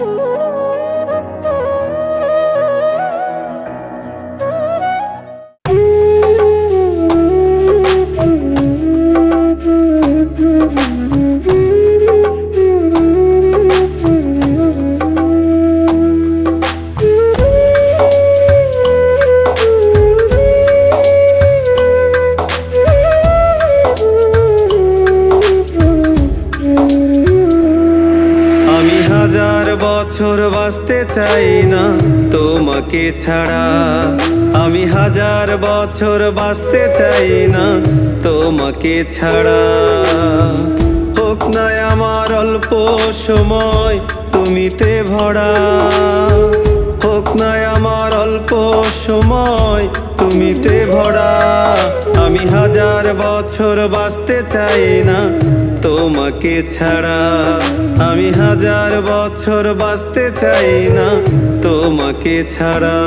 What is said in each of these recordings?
আমি বছর বাঁচতে চাই না তোমাকে ছাড়া। আমি হাজার বছর বাঁচতে চাই না তোমাকে ছাড়া। হোক না আমার অল্প সময় তুমিতে ভরা। হোক না আমার অল্প সময় তুমিতে ভরা। আমি হাজার বছর বাঁচতে চাই না তোমাকে ছাড়া। আমি হাজার বছর বাঁচতে চাই না তোমাকে ছাড়া।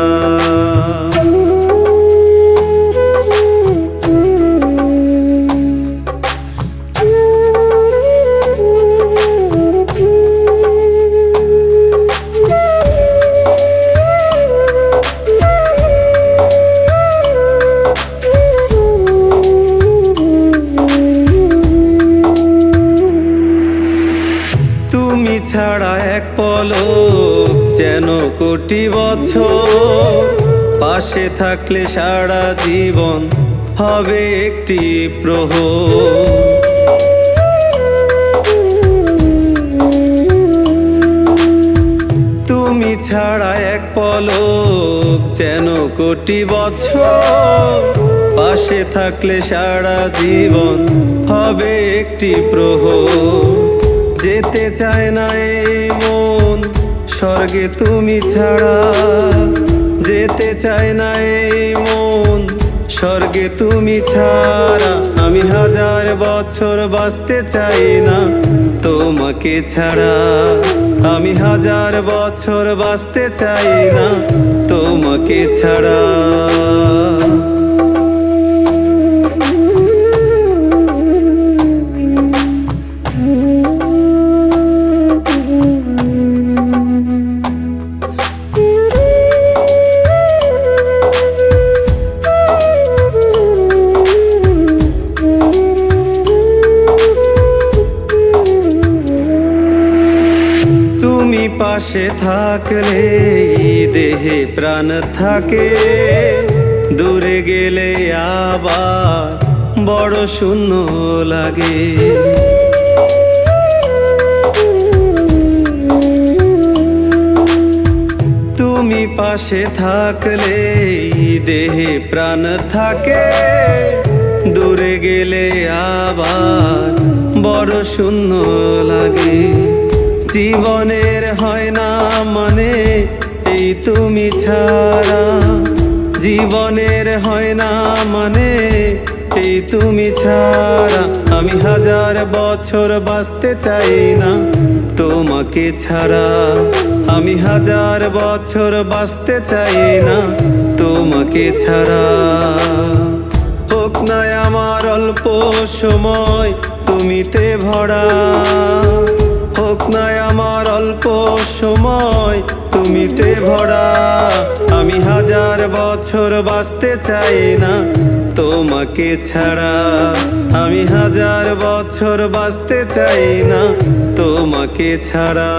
যেন কোটি বছর পাশে থাকলে সারা জীবন হবে একটি প্রহর। তুমি ছাড়া এক পলক যেন কোটি বছর পাশে থাকলে সারা জীবন হবে একটি প্রহর। যেতে চায় না এই মন স্বর্গে তুমি ছাড়া যেতে চায় না এই মন। স্বর্গে তুমি ছাড়া আমি হাজার বছর বাঁচতে চাই না। তোমাকে ছাড়া আমি হাজার বছর বাঁচতে চাই না। তোমাকে ছাড়া পাশে থাকলে দেহে প্রাণ থাকে। দূরে গেলে আবার বড় শূন্য লাগে। তুমি পাশে থাকলে দেহে প্রাণ থাকে। দূরে গেলে আবার বড় শূন্য লাগে। জীবনের হয় না মানে এই তুমি ছাড়া জীবনের হয় না মানে এই তুমি ছাড়া আমি হাজার বছর বাঁচতে চাই না। তোমাকে ছাড়া আমি হাজার বছর বাঁচতে চাই না। তোমাকে ছাড়া হোক না আমার অল্প সময়, তুমিতে ভরা। হোক নাই আমার অল্প সময়। তুমিতে ভরা, আমি হাজার বছর বাঁচতে চাই না। তোমাকে ছাড়া, আমি হাজার বছর বাঁচতে চাই না। তোমাকে ছাড়া।